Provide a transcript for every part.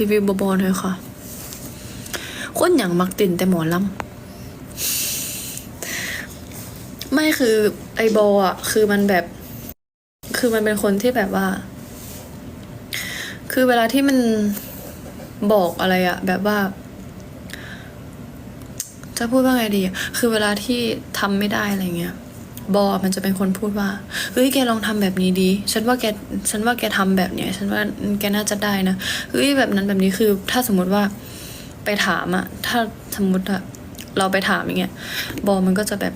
รีวิวบอบอหน่อยค่ะ คนอย่างมักตินแต่หมอลำไม่คือไอบออะ คือมันแบบ คือมันเป็นคนที่แบบว่า คือเวลาที่มันบอกอะไรอะแบบว่า จะพูดว่าไงดี คือเวลาที่ทำไม่ได้อะไรเงี้ย บอมันจะเป็นคนพูดว่า เฮ้ย แกลองทำแบบนี้ดี ฉันว่าแก ฉันว่าแกทำแบบเนี้ย ฉันว่าแกน่าจะได้นะ เฮ้ย แบบนั้นแบบนี้คือ ถ้าสมมติว่าไปถามอะ ถ้าสมมติอะเราไปถามอย่างเงี้ย บอมันก็จะแบบ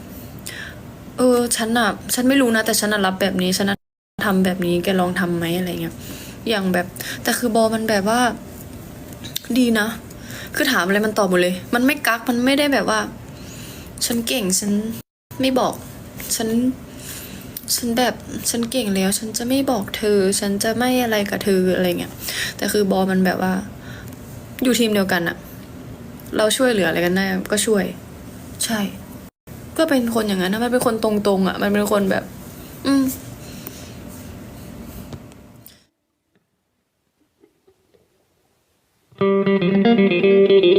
เออ ฉันอะฉันไม่รู้นะ แต่ฉันอะรับแบบนี้ ฉันอะทำแบบนี้ แกลองทำไหมอะไรเงี้ย อย่างแบบ แต่คือบอมันแบบว่า ดีนะ คือถามอะไรมันตอบหมดเลย มันไม่กัก มันไม่ได้แบบว่า ฉันเก่ง ฉันไม่บอก ฉัน ฉันแบบฉันเก่งแล้ว ฉันจะไม่บอกเธอ ฉันจะไม่อะไรกับเธออะไรเงี้ยแต่คือบอมันแบบว่า อยู่ทีมเดียวกันอะเราช่วยเหลืออะไรกันได้ก็ช่วย ใช่ ก็เป็นคนอย่างนั้นนะมันเป็นคนตรงๆอะมันเป็นคนแบบ อืม Thank